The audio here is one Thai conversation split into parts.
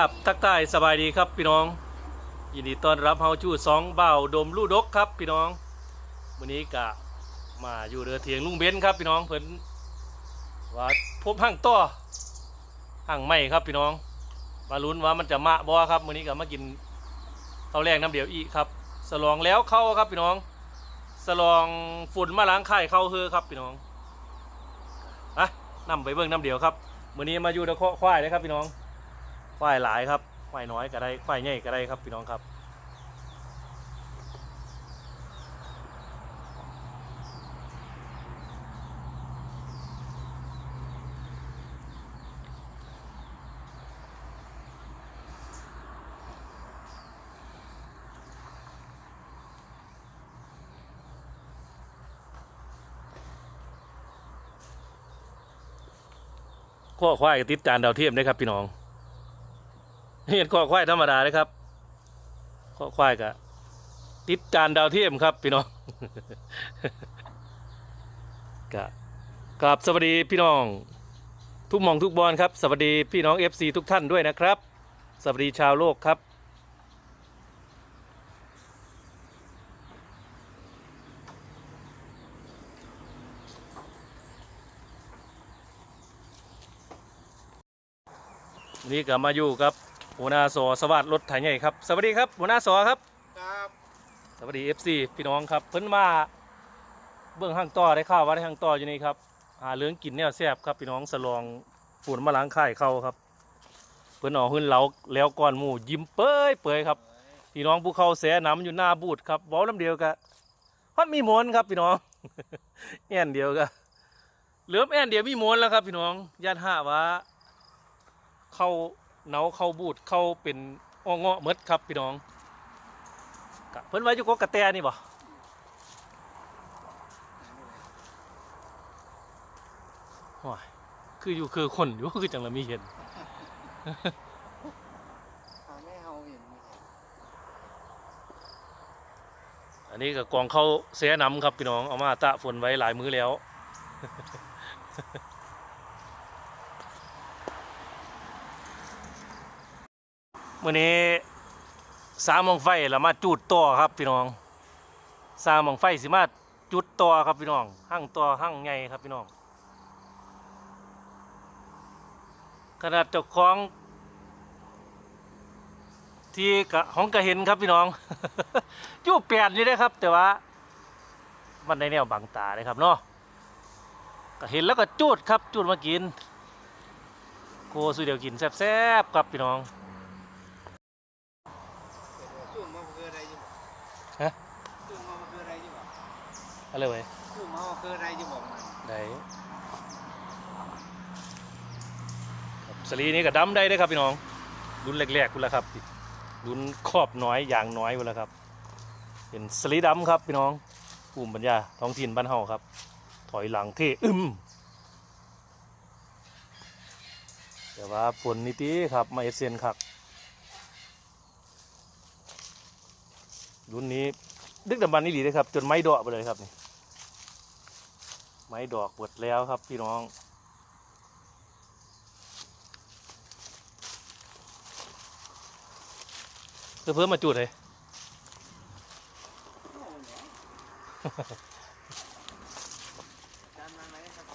กับทักทายสบายดีครับพี่น้อง ยินดีต้อนรับเฮาชู้สองเบาดมลู่ดกครับพี่น้องวันนี้กะมาอยู่เรือเถียงลุงเบนครับพี่น้องเพิ่นว่าพบห้างต่อห้างใหม่ครับพี่น้อง มาลุ้นว่ามันจะมะบ่ครับวันนี้ก็มากินข้าวแรงน้ำเดียวอีกครับ สลองแล้วเข้าครับพี่น้อง สลองฝุ่นมาล้างไข่เข้าเฮือครับพี่น้องอะนำไปเบิ่งน้ำเดียวครับวันนี้มาอยู่ตะเคาะควายเลยครับพี่น้อง ควายหลายครับควายน้อยก็ได้ควายใหญ่ก็ได้ครับพี่น้องครับข้อควายติดจานดาวเทียมได้ครับพี่น้อง เห็นข้อควายธรรมดาเลยครับข้อควายก็ติดจานดาวเทียมครับพี่น้องกะกราบสวัสดีพี่น้อง ทุกมองทุกบอลครับ สวัสดีพี่น้อง FC ทุกท่านด้วยนะครับ สวัสดีชาวโลกครับ นี่ก็มาอยู่กับ หัวหน้าสอสวัสดิ์รถไถใหญ่ครับ สวัสดีครับหัวหน้าสอครับ ครับสวัสดี FC พี่น้องครับ เพิ่นมาเบื้องห้างต่อได้ข่าวว่าได้ห้างต่ออยู่นี่ครับหาเรื่องกินแนวแซ่บครับพี่น้องสลองฝุ่นมาล้างค่ายเข้าครับ เพิ่นเออกขึ้นเล้าแล้วก่อนหมู่ยิ้มเป้ยเปยครับพี่น้องผู้เข้าแสน้ำอยู่หน้าบูดครับเว้าลำเดียวกะฮอดมีมนครับพี่น้องแอนเดียวกะเหลือมแอนเดียวมีมนแล้วครับ พี่น้องญาติห้าว่าเข้า เนาเข้าบูดเข้าเป็นอ้อเงาะเมดครับพี่น้องกะเพิ่นไว้อยู่กกระแตนี่บ่ว้ายคืออยู่คือคนอยู่คือจังละมีเห็นหาไม่เห็นมีเห็นอันนี้ก็กองเข้าเสียน้ำครับพี่น้องเอามาตะฝนไว้หลายมื้อแล้ว มื่อนี้สามโมงไฟแล้วมาจุดต่อครับพี่น้องสามโมงไฟสิมาจุดต่อครับพี่น้องหั่งต่อหั่งใหญ่ครับพี่น้องขนาดเจ้าของที่กะห้องกะเห็นครับพี่น้องอยู่แปดนี่ได้ครับ แต่ว่า มันในแนวบังตาเลยครับเนาะก็เห็นแล้วก็จูดครับจูดมากินโคสุดเดียวกินแซ่บๆครับพี่น้อง จุ่มมาคืออะไรอยู่ ฮะ จุ่มมาคืออะไรอยู่บ่ อะไรเว้ยจุ่มมาคืออะไรอยู่บ่มันได้ครับสลีนี้ก็ดำได้เด้อครับพี่น้องรุ่นแรกๆคุณละครับรุ่นครอบน้อยอย่างน้อยคุณละครับ เป็นสลีดำครับพี่น้องภูมิปัญญาท้องถิ่นบ้านเฮาครับ ถอยหลังเท่อึมแต่ว่าฝนนิติครับมาเอเซียนครับรุ่นนี้ดึกดำบรรพ์นี่ดีเลยครับ จนไม้ดอกไปเลยครับนี่ ไม้ดอกหมดแล้วครับพี่น้อง เพื่อเพิ่มมาจุดเลยจานมาไหนครับ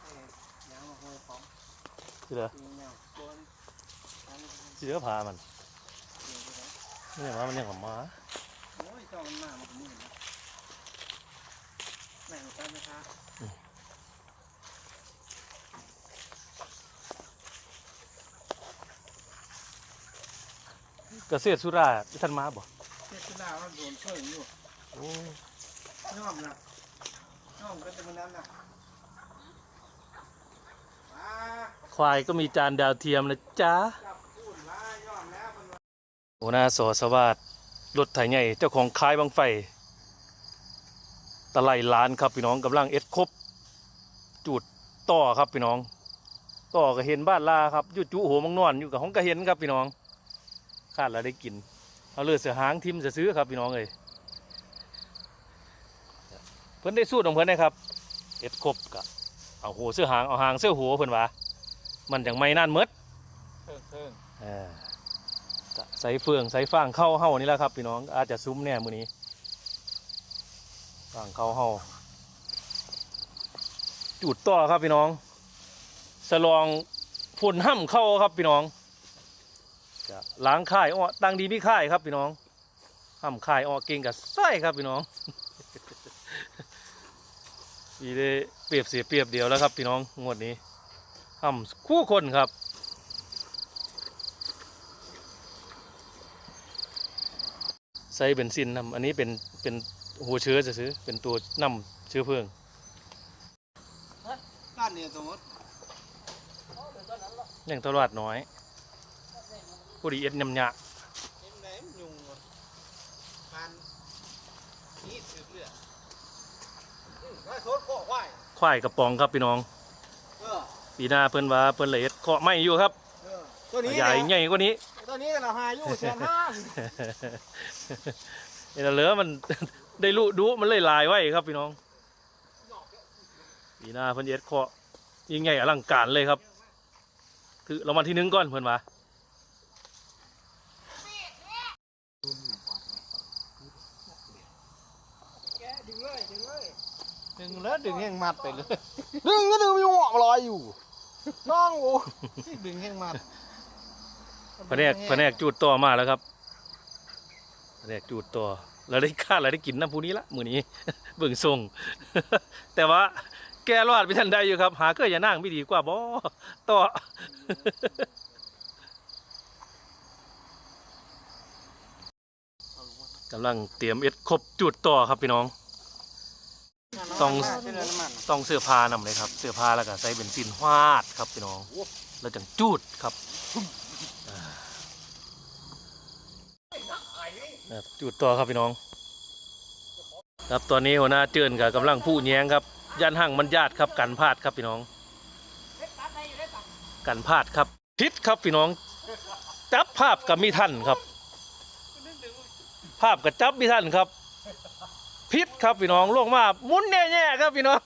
เอ้ยยางมาโหขอเสือจริงเนี่ยโกนจานเสือพามันไปไหนนี่ว่ามันยังของมาโอ้ยจองมันมามันมืดนะ แม่งจานนะคะเกษตรสุราที่ท่านมาบ่เทศนาเราโดนเพิ่งอยู่โอ้น้อมนะน้อมก็จะมันนั้นนะมาควายก็มีจานดาวเทียมนะจ๊ะจับพูดมาย่อมแล้วมันโอนาสอสวัสดรถไถใหญ่เจ้าของคายบางไฟ ตะไลล้านครับพี่น้องกำลังเอ็ดครบจุดต่อครับพี่น้อง ต่อก็เห็นบ้านลาครับอยู่จุหัวมังนอนอยู่กับห้องก็เห็นครับพี่น้องคาดแล้วได้กินเอาเลือดเสือหางทิมจะซื้อครับพี่น้องเลยเพิ่นได้สูตรของเพิ่นนะครับเอ็ดครบกะเอาหัวเสื้อหางเอาหางเสื้อหัวเพิ่นว่ามันจังไม่นั่นหมดเพิ่งเพิ่งเออก็ใส่เฟืองใส่ฟางเข้าเฮานี่แหละครับพี่น้องอาจจะซุ้มแน่มื้อนี้ ฟางเขาเฮาจุดต่อครับพี่น้อง สลองพ่นห้ำเข้าครับพี่น้องจะล้างค่ายอ้อตั้งดีพี่ค่ายครับพี่น้องห้ำค่ายอ้อเก่งกับไส้ครับพี่น้องอีได้เปรียบเสียเปรียบเดียวแล้วครับพี่น้องงวดนี้ห้ำคู่คนครับใส่เบนซินนำอันนี้เป็นเป็น หัวเชื้อจะซื้อๆเป็นตัวนำเชื้อเพลิงก้านเนี่ยสมมติอย่างตลาดน้อยผู้ดีเอ็ดยำยะเอ็มไหนมันยุงวะมันนี่สืบเลือดอืมว่าโซดโคกไหวควายกระป๋องครับพี่น้องเออปีหน้าเพิ่นว่าเพิ่นละเอ็ดเคาะไม่อยู่ครับเออตัวนี้ใหญ่เนี่ยใหญ่กว่านี้ตัวนี้เราหาอยู่แสนห้าเอ็นเหลือมัน ได้รู้ดูมันเลยลายไว้ครับพี่น้องปีหน้าเพิ่นเอ็ดเคาะยิ่งใหญ่อลังการเลยครับ ถือรางวัลที่หนึ่งก่อนเพิ่นว่าแกะดึงเลยดึงเลยดึงแล้วดึงแห้งมัดไปเลย ดึงก็ดึงมีหัวลอยอยู่น้องโอ้ที่ดึงแห้งมัดแผนกแผนกจูดต่อมาแล้วครับแผนกจูดต่อ เราได้ค่าเราได้กินน้ำผู้นี้ละมือนี้เบิ่งทรง แต่ว่าแกรอดไปทันใดอยู่ครับ หาเกลืออย่านั่งไม่ดีกว่าบ่ต่อกำลังเตรียมเอ็ดครบจุดต่อครับพี่น้อง ต้องต้องเสื้อผ้านำเลยครับ เสื้อผ้าแล้วก็ใส่เบนซินวาดครับพี่น้อง แล้วจังจูดครับอ่า ครับจูดต่อครับพี่น้อง ครับตอนนี้หัวหน้าเจือนกับกำลังผู้แย้งครับย่านห่างมันญาติครับกันพลาดครับพี่น้อง กันพลาดครับ ทิศครับพี่น้อง จับภาพกับมีท่านครับ ภาพกับจับมีท่านครับ พิษครับพี่น้องลงมาหมุนแน่ๆครับพี่น้อง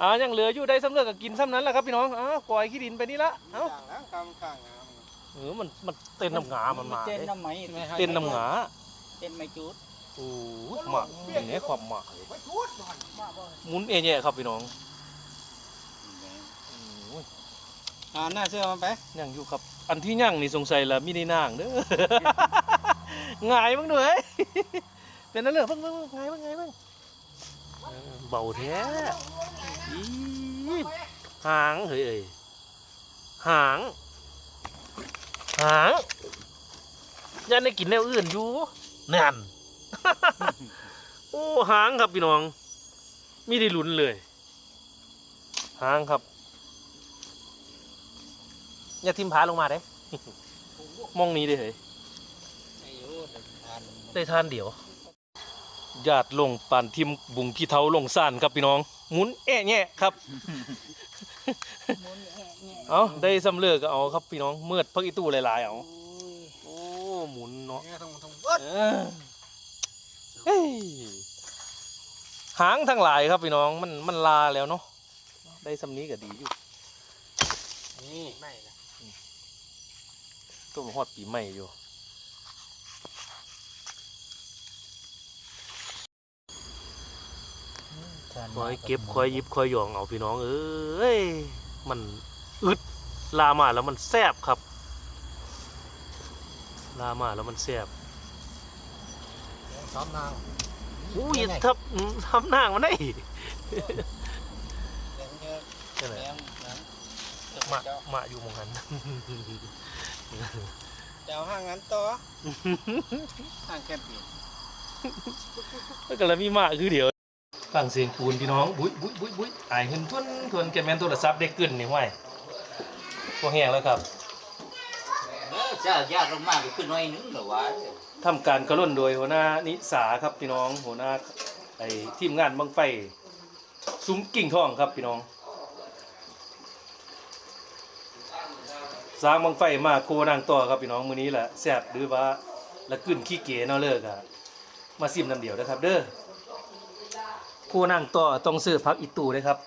อ่ายังเหลืออยู่ได้สำเร็จก็กินซ้ำนั้นแหละครับพี่น้องอ่าปล่อยขี้ดินไปนี่ละเอ้าข้างแเออมันมันเต้นน้ำหงามันมาเต้นเด้น้ำไหมเต้นน้ำหงาเต้นไม่จุดโอ้ยหมาอย่างนี้ความหมาหมุนเองเนี่ยครับพี่น้องโอ้ยอ่าหน้าเสื้อมันไปยังอยู่ครับ อันที่ย่างนี่สงสัยละมิได้นางเด้อหงายบ้างด้วยเป็นนั่นเลยเพิ่งเพิ่งหงายบ้างหงายบ้างเออเบาแท้อีหางเฮ้ยเอ้ยหาง หางยันได้กินแนวอื่นอยู่นั่นโอ้หางครับพี่น้องมีได้ลุ้นเลย หางครับ อย่าทิมผาลงมาเด้มองนี้ได้เหยไอ้โยเดินผ่านได้ทานเดี๋ยวญาติลงปั่นทิมบุงขี้เท้าลงซ่านครับพี่น้องหมุนแอะแงะครับ เอาได้สำเร็จก็เอาครับพี่น้องเมือดพักอีตู้หลายๆเอาโอ้หมุนเนาะเนี่ยต้องต้องเบิดเออเฮ้ยหางทั้งหลายครับพี่น้องมันมันลาแล้วเนาะได้สำนี้ก็ดีอยู่นี่ไม่ละตัวฮอดปีใหม่อยู่ คอยเก็บคอยหยิบคอยหยองเอาพี่น้องเอ้ยมันอึดลามาแล้วมันแซบครับ ลามาแล้วมันแซบซ้อมนางอู้ยทับทำนางมันได้แรงเยอะใช่ไหมแรงนั้นมามาอยู่หมองหันเจ้าห้างนั้นต่อห้างแคบปีแล้วก็แล้วมีมาคือเดี๋ยว ฟังเสียงปูนพี่น้องบุ้ยบุ้ยบุ้ยบุ้ยอายเห็นทวนทวนแกแมนโทรศัพท์ได้ขึ้นนี่ห้วยพวกแห้งแล้วครับเออจ้ายากลงมากขึ้นหน่อยนึงเหรอวะทำการกระล่นโดยหัวหน้านิสาครับพี่น้อง หัวหน้าไอ้ทีมงานบังไฟซุ้มกิ่งทองครับพี่น้อง สร้างบังไฟมาโกนางต่อครับพี่น้องมื้อนี้แหละแซ่บหรือว่าละกึ่นขี้เก๋เนาะเลิกอะมาซิมน้ำเดียวนะครับเด้อ โกนางต่อต้องซื้อพักอีตูด้วยครับ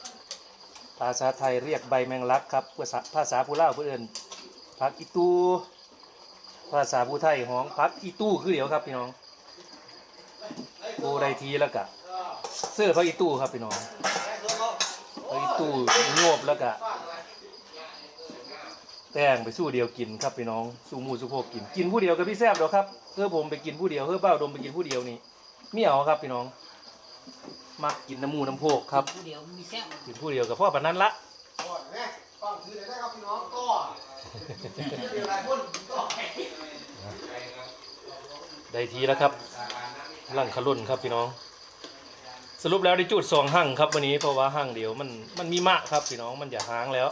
ภาษาไทยเรียกใบแมงลักครับ ภาษาภาษาผู้เล่าวเพื่อนผักอีตู ภาษาผู้ไทยห้องผักอีตู้คือเดียวครับพี่น้องโอไดทีแล้วก็เสื้อผักอีตู้ครับพี่น้องผักอีตู้งบแล้วก็แป้งไปสู้เดียวกินครับพี่น้องสู้มูสู้พวกกินกินผู้เดียวกับพี่แซบเดียวครับเพื่อผมไปกินผู้เดียวเพื่อเบ้าดมไปกินผู้เดียวนี่เมี่ยวครับพี่น้อง มักกินน้ำหมูน้ำโพกครับผู้เดียวมีแซ่บกินผู้เดียวกับพ่อปานนั้นละก่อนแม่ฟังซื้อเลยได้ครับพี่น้องก็เดี๋ยวหลายคนก็ได้ทีแล้วครับลั่งขลุ่นครับพี่น้อง สรุปแล้วได้จุดสองหั่งครับวันนี้เพราะว่าหั่งเดียวมันมันมีมะครับพี่น้องมันอย่าห้างแล้ว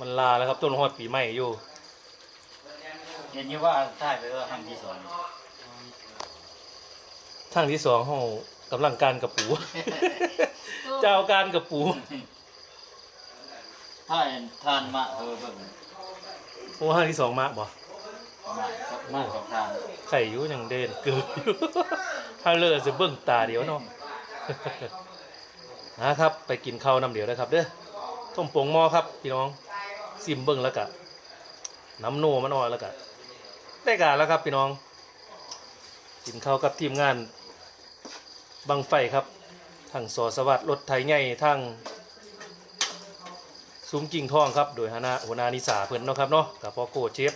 มันลาแล้วครับต้นฮอดปีใหม่อยู่เห็นอยู่ว่าถ่ายไปว่าทำที่สอนทั้งที่สองห้อง กำลังการกับปู เจ้าการกับปูถ่ายทานมาเออเบิ่งโอ้หั่งที่สองมากบ่มามาสองทานไข่อยู่ยังเด่นเกินอยู่ถ้าเลิกจะเบิ่งตาเดียวเนาะนะครับ ไปกินข้าวน้ำเดียวนะครับ เด้อต้มโป่งหม้อครับพี่น้องซิมเบิ่งแล้วก็น้ำโนมันอ่อนแล้วก็ได้การแล้วครับพี่น้องกินข้าวกับทีมงาน บังไฟครับทั้งสอสวัสดิ์รถไถใหญ่ทั้งซุ้มกิ่งทองครับ โดยฮานาหัวหนานิสาเพิ่นเนาะครับเนาะกับพ่อโกเชฟ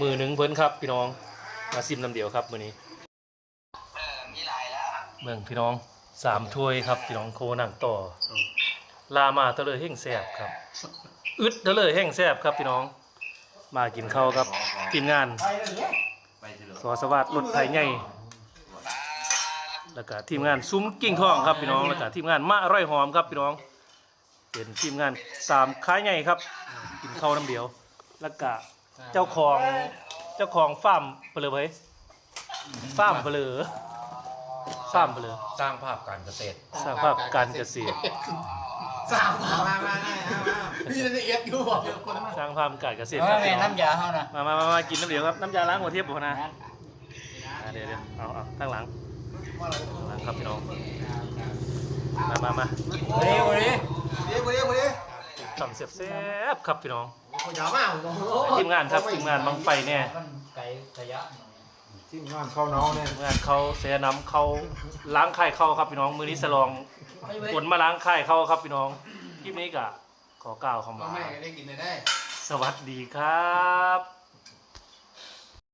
มือหนึ่งเพิ่นครับ พี่น้องมาซิมน้ำเดียวครับมื้อนี้เมืองพี่น้องสามถ้วยครับพี่น้องโคหนังต่อ ลามาเตะเลยแห้งแซ่บครับ อึดเตะเลยแห้งแซ่บครับพี่น้อง มากินข้าวครับทีมงานไปสิลูกสอสวัสดิ์รถไถใหญ่ แล้วก็ทีมงานซุ้มกิ่งทองครับพี่น้องแล้วก็ทีมงานมะอร่อยหอมครับพี่น้อง เป็นทีมงานสามค้ายใหญ่ครับกินข้าวน้ำเดียว แล้วก็เจ้าของเจ้าของฟาร์มเปลือเผยฟาร์มเปลือฟาร์มเปลือสร้างภาพการเกษตร สร้างภาพการเกษตรสามมามามาได้นะมาพี่ละเอียดอยู่บอกเดี๋ยวคนมาสร้างภาพการเกษตรเอคอรับแม่พี่น้องน้ำยาเฮานะมามามามากินน้ำเดียวครับน้ำยาล้างหัวเทียบบุนะอ่าเดี๋ยวเดี๋ยวเอาเอาข้างหลัง ข้างหลังครับพี่น้อง มามามาเร็วเลยเดี๋ยวเดี๋ยวเดี๋ยวทำเสียบแซ่บครับพี่น้องคนยาวมากโอ้โหทีมงานครับทีมงานบังไฟแน่มันไกลระยะทีมงานเข้าน้องเนี่ยทีมงานเขาเสียน้ำเขาล้างไข่เข้าครับพี่น้อง มือนี้สลองผลมาล้างไข่เข้าครับพี่น้องคลิปนี้ก็ขอกล่าวคำว่าแม่ก็ได้กินได้สวัสดีครับ